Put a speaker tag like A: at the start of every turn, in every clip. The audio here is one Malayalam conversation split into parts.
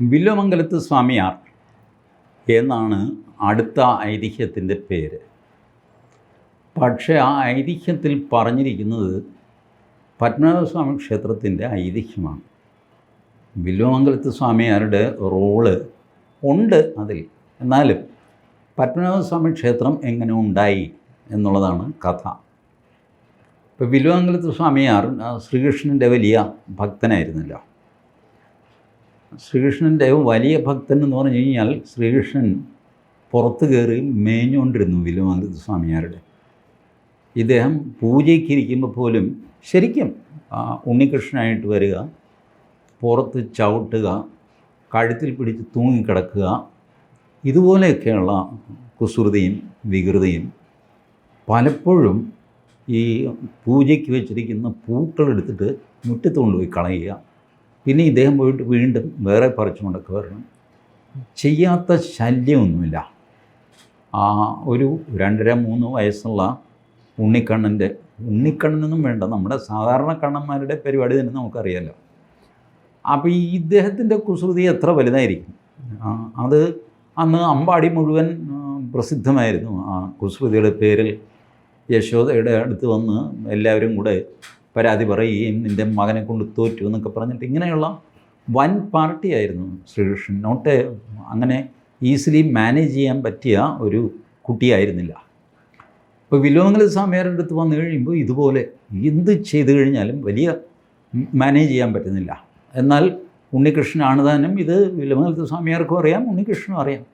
A: വില്വമംഗലത്ത് സ്വാമിയാർ എന്നാണ് അടുത്ത ഐതിഹ്യത്തിന്റെ പേര്. പക്ഷേ ആ ഐതിഹ്യത്തിൽ പറഞ്ഞിരിക്കുന്നത് പത്മനാഭസ്വാമി ക്ഷേത്രത്തിന്റെ ഐതിഹ്യമാണ്. വില്വമംഗലത്ത് സ്വാമിയാരുടെ റോൾ ഉണ്ട് അതിൽ. എന്നാലും പത്മനാഭസ്വാമി ക്ഷേത്രം എങ്ങനെ ഉണ്ടായി എന്നുള്ളതാണ് കഥ. ഇപ്പോൾ വില്വമംഗലത്ത് സ്വാമിയാർ ശ്രീകൃഷ്ണന്റെ വലിയ ഭക്തനായിരുന്നല്ലോ. ശ്രീകൃഷ്ണന്റെ വലിയ ഭക്തൻ എന്ന് പറഞ്ഞു കഴിഞ്ഞാൽ ശ്രീകൃഷ്ണൻ പുറത്ത് കയറി മേഞ്ഞുകൊണ്ടിരുന്നു വില്വമംഗലത്ത് സ്വാമിയാരുടെ. ഇദ്ദേഹം പൂജയ്ക്കിരിക്കുമ്പോൾ പോലും ശരിക്കും ഉണ്ണികൃഷ്ണനായിട്ട് വരിക പുറത്ത് ചവിട്ടുക കഴുത്തിൽ പിടിച്ച് തൂങ്ങിക്കിടക്കുക ഇതുപോലെയൊക്കെയുള്ള കുസൃതിയും വികൃതിയും പലപ്പോഴും ഈ പൂജയ്ക്ക് വെച്ചിരിക്കുന്ന പൂക്കളെടുത്തിട്ട് മുറ്റത്ത് കൊണ്ടുപോയി കളയുക. പിന്നെ ഇദ്ദേഹം പോയിട്ട് വീണ്ടും വേറെ പറിച്ചുകൊണ്ടൊക്കെ വരണം. ചെയ്യാത്ത ശല്യമൊന്നുമില്ല. ആ ഒരു രണ്ടര മൂന്ന് വയസ്സുള്ള ഉണ്ണിക്കണ്ണന്റെ ഉണ്ണിക്കണ്ണനൊന്നും വേണ്ട. നമ്മുടെ സാധാരണ കണ്ണന്മാരുടെ പരിപാടി തന്നെ നമുക്കറിയാമല്ലോ അപ്പോൾ ഈ ഇദ്ദേഹത്തിന്റെ കുസൃതി എത്ര വലുതായിരിക്കും? അത് അന്ന് അമ്പാടി മുഴുവൻ പ്രസിദ്ധമായിരുന്നു ആ കുസൃതിയുടെ പേരിൽ. യശോദയുടെ അടുത്ത് വന്ന് എല്ലാവരും കൂടെ പരാതി പറയുകയും നിന്റെ മകനെ കൊണ്ട് തോറ്റു എന്നൊക്കെ പറഞ്ഞിട്ട് ഇങ്ങനെയുള്ള വൻ പാർട്ടിയായിരുന്നു ശ്രീകൃഷ്ണൻ. നോട്ട് അങ്ങനെ ഈസിലി മാനേജ് ചെയ്യാൻ പറ്റിയ ഒരു കുട്ടിയായിരുന്നില്ല. ഇപ്പോൾ വില്വമംഗല സ്വാമിയാരുടെ അടുത്ത് വന്നു കഴിയുമ്പോൾ ഇതുപോലെ എന്ത് ചെയ്തു കഴിഞ്ഞാലും വലിയ മാനേജ് ചെയ്യാൻ പറ്റുന്നില്ല. എന്നാൽ ഉണ്ണികൃഷ്ണനാണ് താനും ഇത് വില്വമംഗലത്ത് സ്വാമിയാർക്കും അറിയാം ഉണ്ണികൃഷ്ണനും അറിയാം.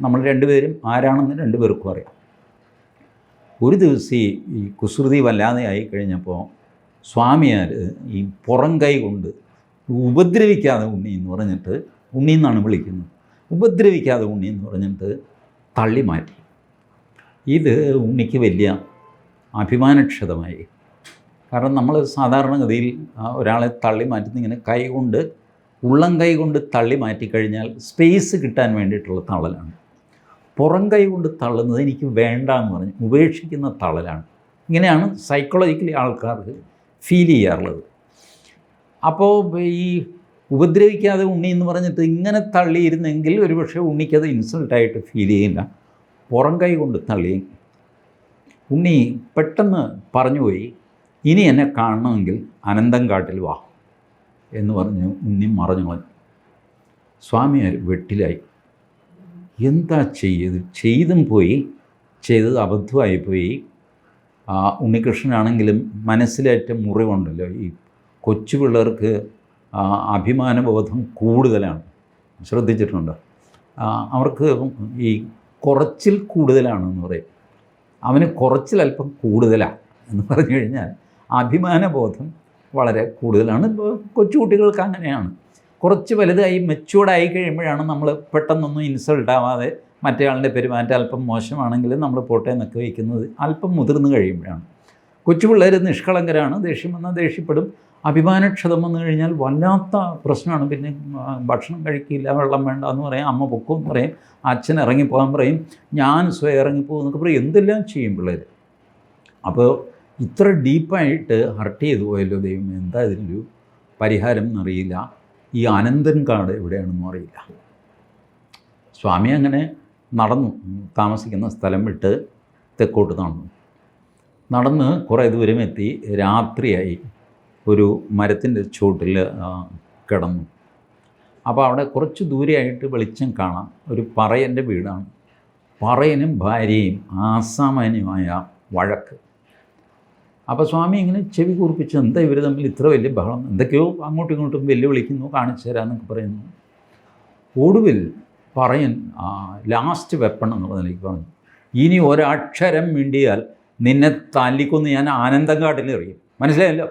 A: നമ്മൾ രണ്ടുപേരും ആരാണെന്ന് രണ്ടുപേർക്കും അറിയാം. ഒരു ദിവസം ഈ കുസൃതി വല്ലാതെ ആയി കഴിഞ്ഞപ്പോൾ സ്വാമിയാർ ഈ പുറം കൈ കൊണ്ട് ഉപദ്രവിക്കാതെ ഉണ്ണി എന്ന് പറഞ്ഞിട്ട് ഉണ്ണി എന്നാണ് വിളിക്കുന്നത്. ഉപദ്രവിക്കാതെ ഉണ്ണി എന്ന് പറഞ്ഞിട്ട് തള്ളി മാറ്റി. ഇത് ഉണ്ണിക്ക് വലിയ അഭിമാനക്ഷതമായി. കാരണം നമ്മൾ സാധാരണഗതിയിൽ ഒരാളെ തള്ളി മാറ്റുന്ന ഇങ്ങനെ കൈ കൊണ്ട് ഉള്ളം കൈ കൊണ്ട് തള്ളി മാറ്റിക്കഴിഞ്ഞാൽ സ്പേസ് കിട്ടാൻ വേണ്ടിയിട്ടുള്ള തള്ളലാണ്. പുറം കൈ കൊണ്ട് തള്ളുന്നത് എനിക്ക് വേണ്ട എന്ന് പറഞ്ഞ് ഉപേക്ഷിക്കുന്ന തള്ളലാണ്. ഇങ്ങനെയാണ് സൈക്കോളജിക്കലി ആൾക്കാർക്ക് ഫീൽ ചെയ്യാറുള്ളത്. അപ്പോൾ ഈ ഉപദ്രവിക്കാതെ ഉണ്ണി എന്ന് പറഞ്ഞിട്ട് ഇങ്ങനെ തള്ളിയിരുന്നെങ്കിൽ ഒരുപക്ഷെ ഉണ്ണിക്കത് ഇൻസൾട്ടായിട്ട് ഫീൽ ചെയ്യില്ല. പുറം കൈ കൊണ്ട് തള്ളി. ഉണ്ണി പെട്ടെന്ന് പറഞ്ഞുപോയി ഇനി എന്നെ കാണണമെങ്കിൽ അനന്തം കാട്ടിൽ വാ എന്ന് പറഞ്ഞ് ഉണ്ണി മറഞ്ഞു കളഞ്ഞു. സ്വാമിയാർ വെട്ടിലായി. എന്താ ചെയ്ത്? ചെയ്തും പോയി. ചെയ്തത് അബദ്ധമായിപ്പോയി ആ, ഉണ്ണികൃഷ്ണനാണെങ്കിലും മനസ്സിലേറ്റ മുറിവുണ്ടല്ലോ. ഈ കൊച്ചു പിള്ളേർക്ക് അഭിമാനബോധം കൂടുതലാണ്. ശ്രദ്ധിച്ചിട്ടുണ്ട്? അവർക്ക് ഈ കുറച്ചിൽ കൂടുതലാണെന്ന് പറയും. അവന് കുറച്ചിൽ അല്പം കൂടുതലാണ് എന്ന് പറഞ്ഞു കഴിഞ്ഞാൽ അഭിമാനബോധം വളരെ കൂടുതലാണ്. കൊച്ചുകുട്ടികൾക്ക് അങ്ങനെയാണ്. കുറച്ച് വലുതായി മെച്ചൂർഡായി കഴിയുമ്പോഴാണ് നമ്മൾ പെട്ടെന്നൊന്നും ഇൻസൾട്ട് ആവാതെ മറ്റേ പെരുമാറ്റം അല്പം മോശമാണെങ്കിലും നമ്മൾ പോട്ടെ എന്നൊക്കെ വയ്ക്കുന്നത് അല്പം മുതിർന്നു കഴിയുമ്പോഴാണ്. കൊച്ചു പിള്ളേർ നിഷ്കളങ്കരാണ് ദേഷ്യം വന്നാൽ ദേഷ്യപ്പെടും അഭിമാനക്ഷതം വന്നു കഴിഞ്ഞാൽ വല്ലാത്ത പ്രശ്നമാണ്. പിന്നെ ഭക്ഷണം കഴിക്കില്ല വെള്ളം വേണ്ട എന്ന് പറയും അമ്മ പൊക്കും എന്ന് പറയും അച്ഛൻ ഇറങ്ങിപ്പോകാൻ പറയും ഞാൻ സ്വയം ഇറങ്ങിപ്പോകും എന്നൊക്കെ പറയും. എന്തെല്ലാം ചെയ്യും പിള്ളേർ അപ്പോൾ ഇത്ര ഡീപ്പായിട്ട് ഹർട്ട് ചെയ്തു പോയല്ലോ ദൈവം എന്താ ഇതിനൊരു പരിഹാരം എന്നറിയില്ല. ഈ അനന്തൻ കാട് എവിടെയാണെന്നും അറിയില്ല. സ്വാമി അങ്ങനെ നടന്നു. താമസിക്കുന്ന സ്ഥലം വിട്ട് തെക്കോട്ട് നടന്നു. നടന്ന് കുറേ ദൂരം എത്തി. രാത്രിയായി. ഒരു മരത്തിന്റെ ചുവട്ടിൽ കിടന്നു. അപ്പോൾ അവിടെ കുറച്ച് ദൂരെയായിട്ട് വെളിച്ചം കാണാം. ഒരു പറയന്റെ വീടാണ്. പറയനും ഭാര്യയും ആസാമാന്യമായ വഴക്ക്. അപ്പോൾ സ്വാമി ഇങ്ങനെ ചെവി കുറിപ്പിച്ച് എന്താ ഇവർ തമ്മിൽ ഇത്ര വലിയ ബഹളം? എന്തൊക്കെയോ അങ്ങോട്ടും ഇങ്ങോട്ടും വെല്ലുവിളിക്കുന്നു കാണിച്ചു തരാമെന്നൊക്കെ പറയുന്നു. ഒടുവിൽ പറയൻ ലാസ്റ്റ് വെപ്പൺ എന്നുള്ള നിലയ്ക്ക് പറഞ്ഞു. ഇനി ഒരക്ഷരം മിണ്ടിയാൽ നിന്നെ തല്ലിക്കൊന്ന് ഞാൻ ആനന്ദം കാട്ടിൽ എറിയും. മനസ്സിലായല്ലോ?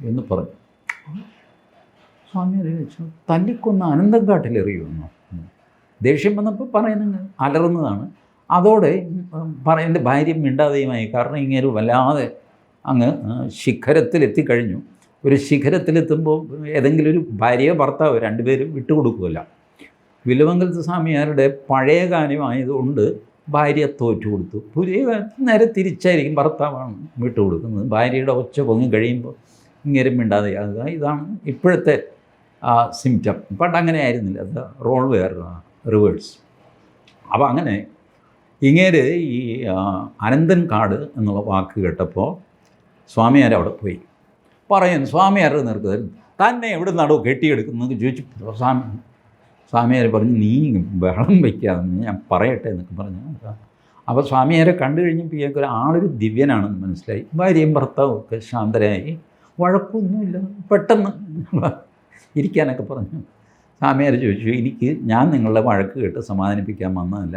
A: എന്ന് പറഞ്ഞു. സ്വാമി തല്ലിക്കൊന്ന് ആനന്ദം കാട്ടിൽ എറിയുമെന്നോ ദേഷ്യം വന്നപ്പോൾ പറയുന്നത് അലറുന്നതാണ്. അതോടെ ഉം, പറയന്റെ ഭാര്യ മിണ്ടാതെയുമായി. കാരണം ഇങ്ങനെ വല്ലാതെ അങ്ങ് ശിഖരത്തിലെത്തിക്കഴിഞ്ഞു. ഒരു ശിഖരത്തിലെത്തുമ്പോൾ ഏതെങ്കിലും ഒരു ഭാര്യയോ ഭർത്താവോ രണ്ടുപേരും വിട്ടുകൊടുക്കുമല്ല വിലുവങ്കലത്ത് സ്വാമിയാരുടെ പഴയ കാര്യമായതുകൊണ്ട് ഭാര്യ തോറ്റു കൊടുത്തു. പുതിയ നേരെ തിരിച്ചായിരിക്കും ഭർത്താവാണ് വിട്ടുകൊടുക്കുന്നത് ഭാര്യയുടെ ഒച്ച പൊങ്ങി കഴിയുമ്പോൾ ഇങ്ങനെ മിണ്ടാതെയാകുക ഇതാണ് ഇപ്പോഴത്തെ ആ സിംറ്റം പണ്ട് അങ്ങനെ ആയിരുന്നില്ല. അത് റോൾ വെയർ റിവേഴ്സ് അപ്പോൾ അങ്ങനെ ഇങ്ങേര് ഈ അനന്തൻ കാട് എന്നുള്ള വാക്ക് കേട്ടപ്പോൾ സ്വാമിയാർ അവിടെ പോയി. പറയുന്നു സ്വാമിയാരുടെ നിർക്കുന്നത് തന്നെ എവിടെ നടുവ് കെട്ടിയെടുക്കുന്നത് ചോദിച്ചു. സ്വാമി സ്വാമിയാർ പറഞ്ഞു നീ ബഹളം വയ്ക്കാതെന്ന് ഞാൻ പറയട്ടെ എന്നൊക്കെ പറഞ്ഞു. അപ്പോൾ സ്വാമിയാരെ കണ്ടു കഴിഞ്ഞപ്പോൾ ഒരു ആളൊരു ദിവ്യനാണെന്ന് മനസ്സിലായി. ഭാര്യയും ഭർത്താവും ഒക്കെ ശാന്തരായി. വഴക്കൊന്നുമില്ല പെട്ടെന്ന് ഇരിക്കാനൊക്കെ പറഞ്ഞു. സ്വാമിയാർ ചോദിച്ചു എനിക്ക് ഞാൻ നിങ്ങളുടെ വഴക്ക് കേട്ട് സമാധാനിപ്പിക്കാൻ വന്നതല്ല.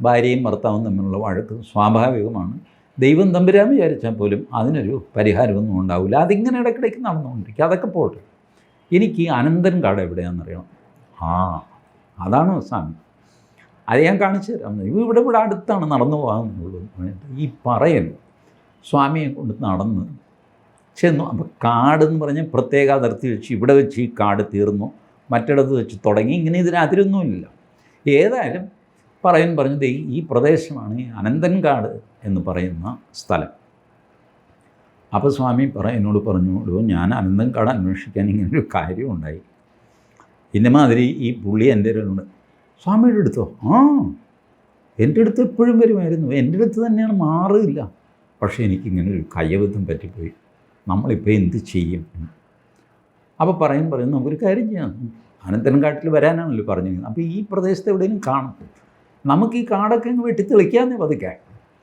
A: ഭാര്യയും ഭർത്താവും തമ്മിലുള്ള വഴക്ക് സ്വാഭാവികമാണ്. ദൈവം തമ്പുരാൻ വിചാരിച്ചാൽ പോലും അതിനൊരു പരിഹാരമൊന്നും ഉണ്ടാവില്ല. അതിങ്ങനെ ഇടയ്ക്കിടയ്ക്ക് നടന്നുകൊണ്ടിരിക്കും. അതൊക്കെ പോട്ടെ. എനിക്ക് അനന്തൻ കാട് എവിടെയാണെന്നറിയണം. ആ അതാണ് സ്വാമി അത് ഞാൻ കാണിച്ചു തരാം. ഇവ ഇവിടെ ഇവിടെ അടുത്താണ് നടന്നു പോകാമെന്നുള്ളൂ ഈ പറയൻ സ്വാമിയെ കൊണ്ട് നടന്ന് ചെന്നു. അപ്പോൾ കാടെന്ന് പറഞ്ഞാൽ പ്രത്യേക അതിർത്തി വെച്ച് ഇവിടെ വെച്ച് ഈ കാട് തീർന്നു. മറ്റിടത്ത് വെച്ച് തുടങ്ങി. ഇങ്ങനെ ഇതിന് അതിരൊന്നുമില്ല ഏതായാലും പറയൻ പറഞ്ഞത് ഈ പ്രദേശമാണ് ഈ അനന്തൻകാട് എന്ന് പറയുന്ന സ്ഥലം. അപ്പോൾ സ്വാമി പറ എന്നോട് പറഞ്ഞു "എടോ, ഞാൻ അനന്തൻകാട് അന്വേഷിക്കാൻ ഇങ്ങനൊരു കാര്യമുണ്ടായി. ഇന്ന മാതിരി ഈ പുള്ളി എന്റെ അടുത്തുണ്ട് സ്വാമിയുടെ അടുത്തോ? ആ എന്റെ അടുത്ത് എപ്പോഴും വരുമായിരുന്നു. എന്റെ അടുത്ത് തന്നെയാണ് മാറില്ല പക്ഷേ എനിക്കിങ്ങനെ ഒരു കയ്യബദ്ധം പറ്റിപ്പോയി. നമ്മളിപ്പോൾ എന്ത് ചെയ്യും? അപ്പോൾ പറയും പറയും നമുക്കൊരു കാര്യം ചെയ്യാം. അനന്തൻകാട്ടിൽ വരാനാണല്ലോ പറഞ്ഞു. അപ്പോൾ ഈ പ്രദേശത്ത് എവിടെയെങ്കിലും കാണും. നമുക്ക് ഈ കാടൊക്കെ അങ്ങ് വെട്ടി തെളിക്കാമെന്നേ പതുക്കെ.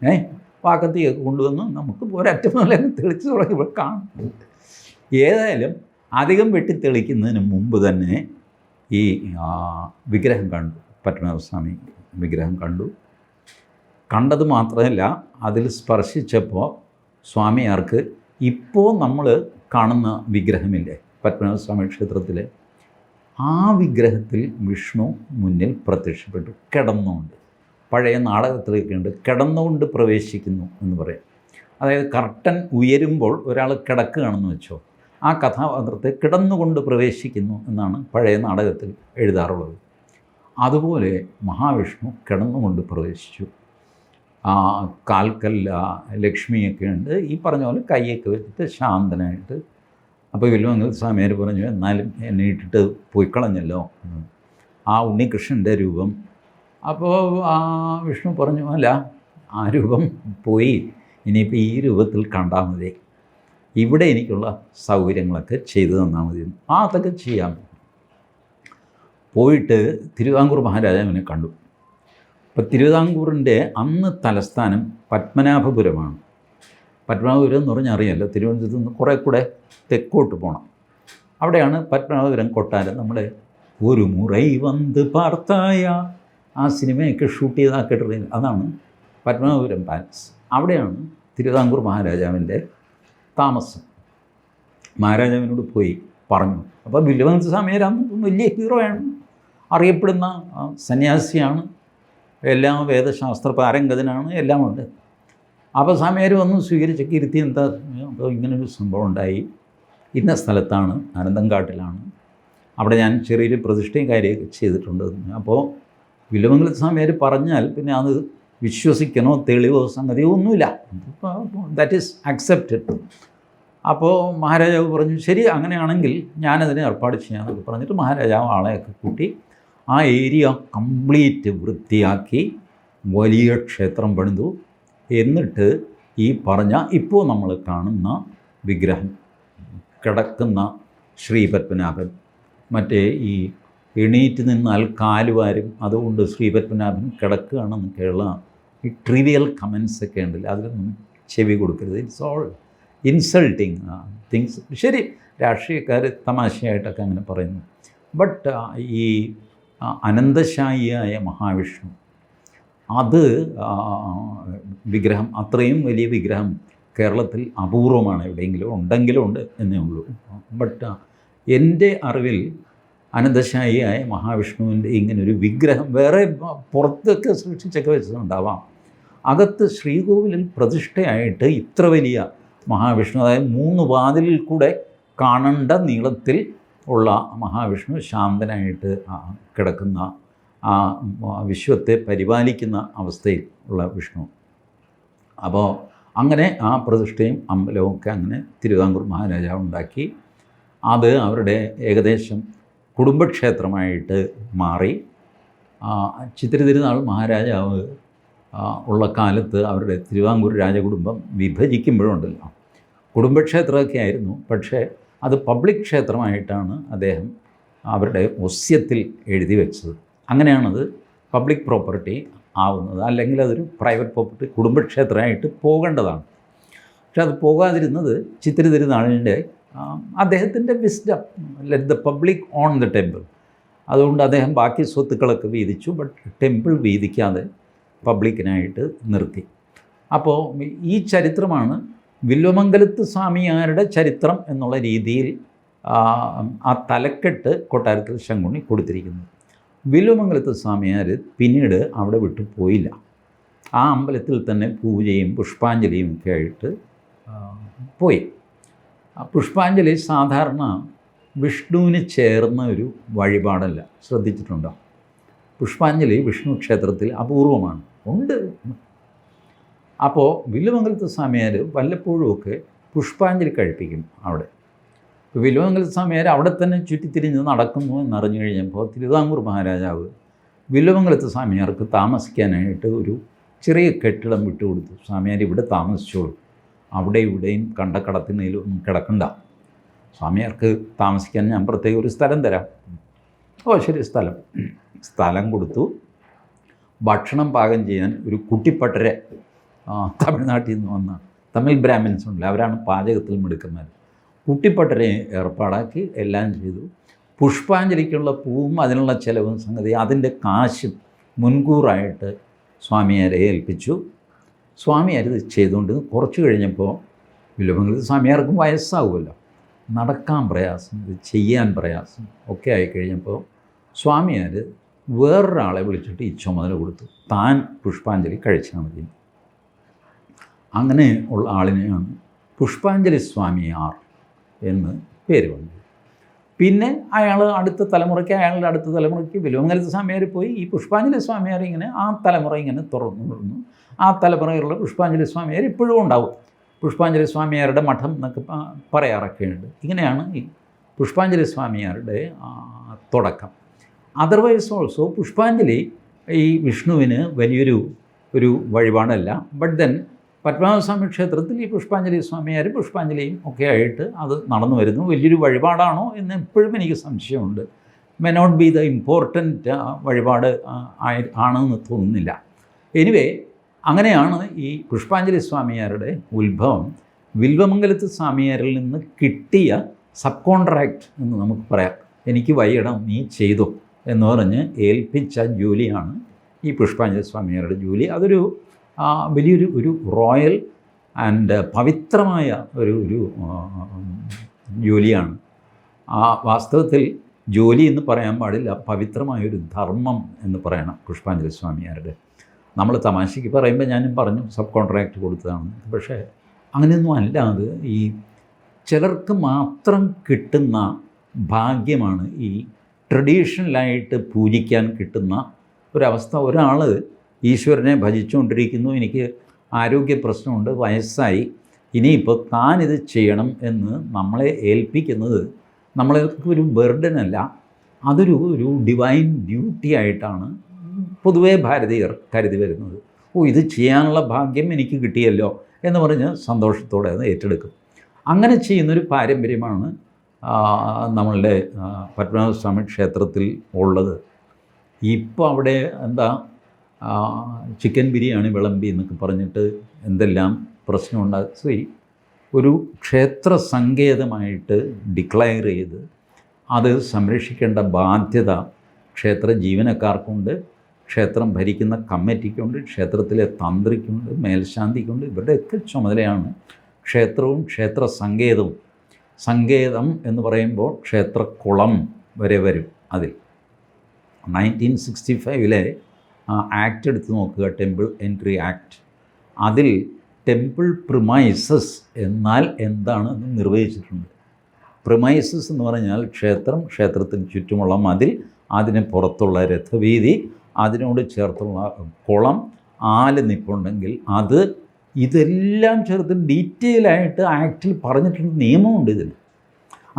A: ഏ വാക്കത്തിയൊക്കെ കൊണ്ടുവന്ന് നമുക്ക് ഒരറ്റം അങ്ങ് തെളിച്ച് തുടങ്ങിയപ്പോൾ കാണും. ഏതായാലും അധികം വെട്ടി തെളിക്കുന്നതിന് മുമ്പ് തന്നെ ഈ വിഗ്രഹം കണ്ടു. പത്മനാഭസ്വാമി വിഗ്രഹം കണ്ടു. കണ്ടത് മാത്രമല്ല അതിൽ സ്പർശിച്ചപ്പോൾ സ്വാമിയാർക്ക് ഇപ്പോൾ നമ്മൾ കാണുന്ന വിഗ്രഹമില്ലേ പത്മനാഭസ്വാമി ക്ഷേത്രത്തിൽ ആ വിഗ്രഹത്തിൽ വിഷ്ണു മുന്നിൽ പ്രത്യക്ഷപ്പെട്ടു കിടന്നുകൊണ്ട്. പഴയ നാടകത്തിലൊക്കെ ഉണ്ട് കിടന്നുകൊണ്ട് പ്രവേശിക്കുന്നു എന്ന് പറയും. അതായത് കർട്ടൻ ഉയരുമ്പോൾ ഒരാൾ കിടക്കുകയാണെന്ന് വെച്ചോ ആ കഥാപാത്രത്തെ കിടന്നുകൊണ്ട് പ്രവേശിക്കുന്നു എന്നാണ് പഴയ നാടകത്തിൽ എഴുതാറുള്ളത്. അതുപോലെ മഹാവിഷ്ണു കിടന്നുകൊണ്ട് പ്രവേശിച്ചു. ആ കാൽക്കല്ല ലക്ഷ്മിയൊക്കെ ഉണ്ട്. ഈ പറഞ്ഞ പോലെ കൈയൊക്കെ വെച്ചിട്ട് ശാന്തനായിട്ട് അപ്പോൾ വില്ലുമംഗൽ സ്വാമിയാർ പറഞ്ഞു എന്നാലും എന്നെ ഇട്ടിട്ട് പോയിക്കളഞ്ഞല്ലോ കളഞ്ഞല്ലോ. ആ ഉണ്ണികൃഷ്ണന്റെ രൂപം. അപ്പോൾ ആ വിഷ്ണു പറഞ്ഞു അല്ല ആ രൂപം പോയി. ഇനിയിപ്പോൾ ഈ രൂപത്തിൽ കണ്ടാൽ മതി. ഇവിടെ എനിക്കുള്ള സൗകര്യങ്ങളൊക്കെ ചെയ്തു തന്നാൽ മതി. ആ അതൊക്കെ ചെയ്യാം. പോയിട്ട് തിരുവിതാംകൂർ മഹാരാജാവിനെ കണ്ടു. അപ്പോൾ തിരുവിതാംകൂറിന്റെ അന്ന് തലസ്ഥാനം പത്മനാഭപുരമാണ്. പത്മനാഭപുരം എന്ന് പറഞ്ഞാൽ അറിയാമല്ലോ തിരുവനന്തപുരത്ത് നിന്ന് കുറേ കൂടെ തെക്കോട്ട് പോകണം അവിടെയാണ് പത്മനാഭപുരം കൊട്ടാരം നമ്മുടെ ഒരു മുറൈ വന്ന് പാർത്തായ. ആ സിനിമയൊക്കെ ഷൂട്ട് ചെയ്താക്കിയിട്ട് അതാണ് പത്മനാഭപുരം പാലസ്. അവിടെയാണ് തിരുവിതാംകൂർ മഹാരാജാവിന്റെ താമസം. മഹാരാജാവിനോട് പോയി പറഞ്ഞു. അപ്പോൾ വില്ലുവൻസ് സ്വാമിയാരാം വലിയ ഹീറോയാണ് അറിയപ്പെടുന്ന സന്യാസിയാണ്. എല്ലാം വേദശാസ്ത്ര പാരംഗതനാണ്. എല്ലാം ഉണ്ട്. അപ്പോൾ സ്വാമിയാർ വന്ന് സ്വീകരിച്ചൊക്കെ ഇരുത്തി എന്താ അപ്പോൾ ഇങ്ങനൊരു സംഭവം ഉണ്ടായി. ഇന്ന സ്ഥലത്താണ് അനന്തങ്കാട്ടിലാണ് അവിടെ ഞാൻ ചെറിയൊരു പ്രതിഷ്ഠയും കാര്യമൊക്കെ ചെയ്തിട്ടുണ്ട്. അപ്പോൾ വില്ലുമംഗലത്ത് സ്വാമിയാർ പറഞ്ഞാൽ പിന്നെ അത് വിശ്വസിക്കണോ തെളിവോ സംഗതിയോ ഒന്നുമില്ല. ദാറ്റ് ഈസ് അക്സെപ്റ്റഡ് അപ്പോൾ മഹാരാജാവ് പറഞ്ഞു ശരി അങ്ങനെയാണെങ്കിൽ ഞാനതിനെ ഏർപ്പാട് ചെയ്യാമെന്നൊക്കെ പറഞ്ഞിട്ട് മഹാരാജാവ് ആളെയൊക്കെ കൂട്ടി ആ ഏരിയ കംപ്ലീറ്റ് വൃത്തിയാക്കി വലിയ ക്ഷേത്രം പണിതു. എന്നിട്ട് ഈ പറഞ്ഞ ഇപ്പോൾ നമ്മൾ കാണുന്ന വിഗ്രഹം കിടക്കുന്ന ശ്രീ പത്മനാഭൻ മറ്റേ ഈ എണീറ്റ് നിന്നാൽ കാലുവാരും അതുകൊണ്ട് ശ്രീപത്മനാഭൻ കിടക്കുകയാണെന്നൊക്കെയുള്ള ഈ ട്രിവിയൽ കമൻസ് ഒക്കെ ഉണ്ടല്ലോ അതിലൊന്നും ചെവി കൊടുക്കരുത്. ഇറ്റ്സ് ഓൾ ഇൻസൾട്ടിങ് തിങ്സ് ശരി രാഷ്ട്രീയക്കാർ തമാശയായിട്ടൊക്കെ അങ്ങനെ പറയുന്നു. ബട്ട് ഈ അനന്തശായിയായ മഹാവിഷ്ണു അത് വിഗ്രഹം അത്രയും വലിയ വിഗ്രഹം കേരളത്തിൽ അപൂർവമാണ്. എവിടെയെങ്കിലും ഉണ്ടെങ്കിലും ഉണ്ട് എന്നേ ഉള്ളൂ. ബട്ട് എന്റെ അറിവിൽ അനന്തശായിയായ മഹാവിഷ്ണുവിന്റെ ഇങ്ങനൊരു വിഗ്രഹം വേറെ പുറത്തൊക്കെ സൃഷ്ടിച്ചൊക്കെ വെച്ചിട്ടുണ്ടാവാം അകത്ത് ശ്രീകോവിലിൽ പ്രതിഷ്ഠയായിട്ട് ഇത്ര വലിയ മഹാവിഷ്ണു അതായത് മൂന്ന് വാതിലിൽ കൂടെ കാണേണ്ട നീളത്തിൽ ഉള്ള മഹാവിഷ്ണു ശാന്തനായിട്ട് കിടക്കുന്ന ആ വിശ്വത്തെ പരിപാലിക്കുന്ന അവസ്ഥയിൽ ഉള്ള വിഷ്ണു. അപ്പോൾ അങ്ങനെ ആ പ്രതിഷ്ഠയും അമ്പലവും ഒക്കെ അങ്ങനെ തിരുവിതാംകൂർ മഹാരാജാവ് ഉണ്ടാക്കി. അത് അവരുടെ ഏകദേശം കുടുംബക്ഷേത്രമായിട്ട് മാറി. ചിത്തിര തിരുനാൾ മഹാരാജാവ് ഉള്ള കാലത്ത് അവരുടെ തിരുവാങ്കൂർ രാജകുടുംബം വിഭജിക്കുമ്പോഴുണ്ടല്ലോ. കുടുംബക്ഷേത്രമൊക്കെ ആയിരുന്നു. പക്ഷേ അത് പബ്ലിക് ക്ഷേത്രമായിട്ടാണ് അദ്ദേഹം അവരുടെ ഒസ്യത്തിൽ എഴുതി വെച്ചത്. അങ്ങനെയാണത് പബ്ലിക് പ്രോപ്പർട്ടി ആവുന്നത്. അല്ലെങ്കിൽ അതൊരു പ്രൈവറ്റ് പ്രോപ്പർട്ടി കുടുംബക്ഷേത്രമായിട്ട് പോകേണ്ടതാണ്. പക്ഷെ അത് പോകാതിരുന്നത് ചിത്തിര തിരുനാളിന്റെ അദ്ദേഹത്തിന്റെ wisdom let the public on the temple അതുകൊണ്ട് അദ്ദേഹം ബാക്കി സ്വത്തുക്കളൊക്കെ വീതിച്ചു ബട്ട് ടെമ്പിൾ വീതിക്കാതെ പബ്ലിക്കിനായിട്ട് നിർത്തി. അപ്പോൾ ഈ ചരിത്രമാണ് വില്വമംഗലത്ത് സ്വാമിയാരുടെ ചരിത്രം എന്നുള്ള രീതിയിൽ ആ, തലക്കെട്ട് കൊട്ടാരത്തിൽ ശങ്കുണ്ണി കൊടുത്തിരിക്കുന്നത്. വില്വമംഗലത്ത് സ്വാമിയാർ പിന്നീട് അവിടെ വിട്ടു പോയില്ല. ആ അമ്പലത്തിൽ തന്നെ പൂജയും പുഷ്പാഞ്ജലിയും ഒക്കെ ആയിട്ട് പോയി. പുഷ്പാഞ്ജലി സാധാരണ വിഷ്ണുവിന് ചേർന്ന ഒരു വഴിപാടല്ല. ശ്രദ്ധിച്ചിട്ടുണ്ടോ? പുഷ്പാഞ്ജലി വിഷ്ണു ക്ഷേത്രത്തിൽ അപൂർവമാണ്. ഉണ്ട്. അപ്പോൾ വില്ലുമംഗലത്ത് സ്വാമിയാർ വല്ലപ്പോഴുമൊക്കെ പുഷ്പാഞ്ജലി കഴിപ്പിക്കും അവിടെ. വില്ലുമംഗലത്ത് സ്വാമിയാർ അവിടെ തന്നെ ചുറ്റിത്തിരിഞ്ഞ് നടക്കുന്നു എന്നറിഞ്ഞു കഴിഞ്ഞപ്പോൾ തിരുവിതാംകൂർ മഹാരാജാവ് വില്ലുമംഗലത്ത് സ്വാമിയാർക്ക് താമസിക്കാനായിട്ട് ഒരു ചെറിയ കെട്ടിടം വിട്ടുകൊടുത്തു. സ്വാമിയാർ ഇവിടെ താമസിച്ചോളൂ. അവിടെ ഇവിടെയും കണ്ട കണ്ടക്കടത്തിനയിലൊന്നും കിടക്കണ്ട. സ്വാമിയാർക്ക് താമസിക്കാൻ ഞാൻ പ്രത്യേക ഒരു സ്ഥലം തരാം. ഓ ശരി സ്ഥലം. സ്ഥലം കൊടുത്തു. ഭക്ഷണം പാകം ചെയ്യാൻ ഒരു കുട്ടിപ്പട്ടരെ തമിഴ്നാട്ടിൽ നിന്ന് വന്ന തമിഴ് ബ്രാഹ്മിൻസ് ഉണ്ട്. അവരാണ് പാചകത്തിൽ മിടുക്കന്മാർ. കുട്ടിപ്പട്ടരെ ഏർപ്പാടാക്കി എല്ലാം ചെയ്തു. പുഷ്പാഞ്ജലിക്കുള്ള പൂവും അതിനുള്ള ചിലവും സംഗതി അതിന്റെ കാശും മുൻകൂറായിട്ട് സ്വാമിയാരെ ഏൽപ്പിച്ചു. സ്വാമിയാർ അരുത് ചെയ്തുകൊണ്ട് കുറച്ച് കഴിഞ്ഞപ്പോൾ വില്ലുമംഗലത്ത് സ്വാമിയാർക്കും വയസ്സാവുമല്ലോ. നടക്കാൻ പ്രയാസം ചെയ്യാൻ പ്രയാസം ഒക്കെ ആയിക്കഴിഞ്ഞപ്പോൾ സ്വാമിയാർ വേറൊരാളെ വിളിച്ചിട്ട് ഈ ചുമതല കൊടുത്തു. താൻ പുഷ്പാഞ്ജലി കഴിച്ചാൽ മതി. അങ്ങനെ ഉള്ള ആളിനെയാണ് പുഷ്പാഞ്ജലി സ്വാമി ആർ എന്ന് പേര് വന്നത്. പിന്നെ അയാൾ അടുത്ത തലമുറയ്ക്ക് അയാളുടെ അടുത്ത തലമുറയ്ക്ക് വിലുവങ്കലത്ത് സ്വാമിയാർ പോയി. ഈ പുഷ്പാഞ്ജലി സ്വാമിയാർ ഇങ്ങനെ ആ തലമുറ ഇങ്ങനെ തുറന്നു തുറന്നു ആ തലമുറയിലുള്ള പുഷ്പാഞ്ജലി സ്വാമിയാർ ഇപ്പോഴും ഉണ്ടാവും. പുഷ്പാഞ്ജലി സ്വാമിയാരുടെ മഠം എന്നൊക്കെ പറയാറൊക്കെയുണ്ട്. ഇങ്ങനെയാണ് ഈ പുഷ്പാഞ്ജലി സ്വാമിയാരുടെ തുടക്കം. അതർവൈസ് ഓൾസോ പുഷ്പാഞ്ജലി ഈ വിഷ്ണുവിന് വലിയൊരു ഒരു വഴിപാടല്ല. ബട്ട് ദെൻ പത്മനാഭസ്വാമി ക്ഷേത്രത്തിൽ ഈ പുഷ്പാഞ്ജലി സ്വാമിയാരും പുഷ്പാഞ്ജലിയും ഒക്കെ ആയിട്ട് അത് നടന്നു വരുന്നു. വലിയൊരു വഴിപാടാണോ എന്ന് എപ്പോഴും എനിക്ക് സംശയമുണ്ട്. May not be the important വഴിപാട് ആണെന്ന് തോന്നുന്നില്ല. എനിവേ അങ്ങനെയാണ് ഈ പുഷ്പാഞ്ജലി സ്വാമിയാരുടെ ഉത്ഭവം. വിൽവമംഗലത്ത് സ്വാമിയാരിൽ നിന്ന് കിട്ടിയ സബ് കോൺട്രാക്റ്റ് എന്ന് നമുക്ക് പറയാം. എനിക്ക് വൈകിടം നീ ചെയ്തു എന്ന് പറഞ്ഞ് ഏൽപ്പിച്ച ജോലിയാണ് ഈ പുഷ്പാഞ്ജലി സ്വാമിയാരുടെ ജോലി. അതൊരു വലിയൊരു ഒരു റോയൽ ആൻഡ് പവിത്രമായ ഒരു ഒരു ജോലിയാണ്. ആ വാസ്തവത്തിൽ ജോലി എന്ന് പറയാൻ പാടില്ല പവിത്രമായൊരു ധർമ്മം എന്ന് പറയണം പുഷ്പാഞ്ജലി സ്വാമിയാരുടെ നമ്മൾ തമാശയ്ക്ക് പറയുമ്പോൾ ഞാനും പറഞ്ഞു സബ് കോൺട്രാക്റ്റ് കൊടുത്തതാണ്. പക്ഷേ അങ്ങനെയൊന്നും അല്ല അത്. ഈ ചിലർക്ക് മാത്രം കിട്ടുന്ന ഭാഗ്യമാണ് ഈ ട്രഡീഷണലായിട്ട് പൂജിക്കാൻ കിട്ടുന്ന ഒരവസ്ഥ. ഒരാൾ ഈശ്വരനെ ഭജിച്ചുകൊണ്ടിരിക്കുന്നു എനിക്ക് ആരോഗ്യ പ്രശ്നമുണ്ട് വയസ്സായി ഇനിയിപ്പോൾ താനിത് ചെയ്യണം എന്ന് നമ്മളെ ഏൽപ്പിക്കുന്നത് നമ്മളെ ഒരു ബർഡനല്ല അതൊരു ഒരു ഡിവൈൻ ഡ്യൂട്ടി ആയിട്ടാണ് പൊതുവേ ഭാരതീയർ കരുതി വരുന്നത് ഓ ഇത് ചെയ്യാനുള്ള ഭാഗ്യം എനിക്ക് കിട്ടിയല്ലോ എന്ന് പറഞ്ഞ് സന്തോഷത്തോടെ അത് ഏറ്റെടുക്കും. അങ്ങനെ ചെയ്യുന്നൊരു പാരമ്പര്യമാണ് നമ്മളുടെ പത്മനാഭസ്വാമി ക്ഷേത്രത്തിൽ ഉള്ളത്. ഇപ്പോൾ അവിടെ എന്താ ചിക്കൻ ബിരിയാണി വിളമ്പി എന്നൊക്കെ പറഞ്ഞിട്ട് എന്തെല്ലാം പ്രശ്നമുണ്ടാകും സോ ഒരു ക്ഷേത്ര സങ്കേതമായിട്ട് ഡിക്ലെയർ ചെയ്ത് അത് സംരക്ഷിക്കേണ്ട ബാധ്യത ക്ഷേത്ര ജീവനക്കാർക്കുണ്ട്. ക്ഷേത്രം ഭരിക്കുന്ന കമ്മിറ്റിക്കുണ്ട് ക്ഷേത്രത്തിലെ തന്ത്രിക്കുണ്ട് മേൽശാന്തിക്കുണ്ട്. ഇവരുടെയൊക്കെ ചുമതലയാണ് ക്ഷേത്രവും ക്ഷേത്ര സങ്കേതവും സങ്കേതം എന്ന് പറയുമ്പോൾ ക്ഷേത്രക്കുളം വരെ വരും അതിൽ. നയന്റീൻ സിക്സ്റ്റി ഫൈവിലെ ആക്ട് എടുത്ത് നോക്കുക ടെമ്പിൾ എൻട്രി ആക്ട്. അതിൽ ടെമ്പിൾ പ്രിമൈസസ് എന്നാൽ എന്താണെന്ന് നിർവഹിച്ചിട്ടുണ്ട്. പ്രിമൈസസ് എന്ന് പറഞ്ഞാൽ ക്ഷേത്രം ക്ഷേത്രത്തിന് ചുറ്റുമുള്ള മതിൽ അതിന് പുറത്തുള്ള രഥവീതി അതിനോട് ചേർത്തുള്ള കുളം ആൽ നിൽപ്പുണ്ടെങ്കിൽ അത് ഇതെല്ലാം ചേർത്ത് ഡീറ്റെയിൽ ആയിട്ട് ആക്റ്റിൽ പറഞ്ഞിട്ടുണ്ട് നിയമമുണ്ട് ഇതിൽ.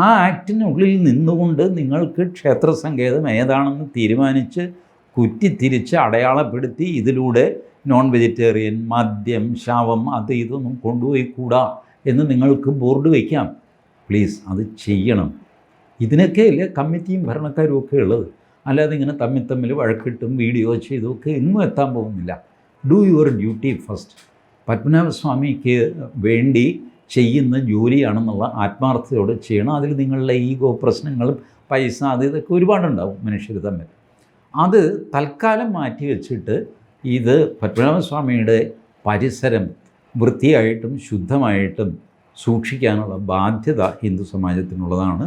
A: ആ ആക്ടിനുള്ളിൽ നിന്നുകൊണ്ട് നിങ്ങൾക്ക് ക്ഷേത്ര സങ്കേതം ഏതാണെന്ന് തീരുമാനിച്ച് കുറ്റിത്തിരിച്ച് അടയാളപ്പെടുത്തി ഇതിലൂടെ നോൺ വെജിറ്റേറിയൻ മദ്യം ശവം അത് ഇതൊന്നും കൊണ്ടുപോയി കൂടാ എന്ന് നിങ്ങൾക്ക് ബോർഡ് വയ്ക്കാം പ്ലീസ് അത് ചെയ്യണം. ഇതിനൊക്കെയല്ലേ കമ്മിറ്റിയും ഭരണക്കാരും ഒക്കെ ഉള്ളത്. അല്ലാതെ ഇങ്ങനെ തമ്മിൽ തമ്മിൽ വഴക്കിട്ടും വീഡിയോ ചെയ്തും ഒക്കെ എങ്ങും എത്താൻ പോകുന്നില്ല. ഡു യുവർ ഡ്യൂട്ടി ഫസ്റ്റ് പത്മനാഭസ്വാമിക്ക് വേണ്ടി ചെയ്യുന്ന ജോലിയാണെന്നുള്ള ആത്മാർത്ഥതയോടെ ചെയ്യണം. അതിൽ നിങ്ങളുടെ ഈഗോ പ്രശ്നങ്ങളും പൈസ അത് ഇതൊക്കെ ഒരുപാടുണ്ടാവും മനുഷ്യർ തമ്മിൽ. അത് തൽക്കാലം മാറ്റി വെച്ചിട്ട് ഇത് പത്മനാഭസ്വാമിയുടെ പരിസരം വൃത്തിയായിട്ടും ശുദ്ധമായിട്ടും സൂക്ഷിക്കാനുള്ള ബാധ്യത ഹിന്ദു സമാജത്തിനുള്ളതാണ്.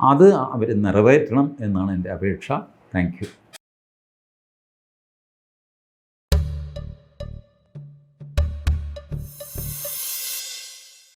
A: അത് അവർ നിറവേറ്റണം എന്നാണ് എന്റെ അപേക്ഷ. താങ്ക്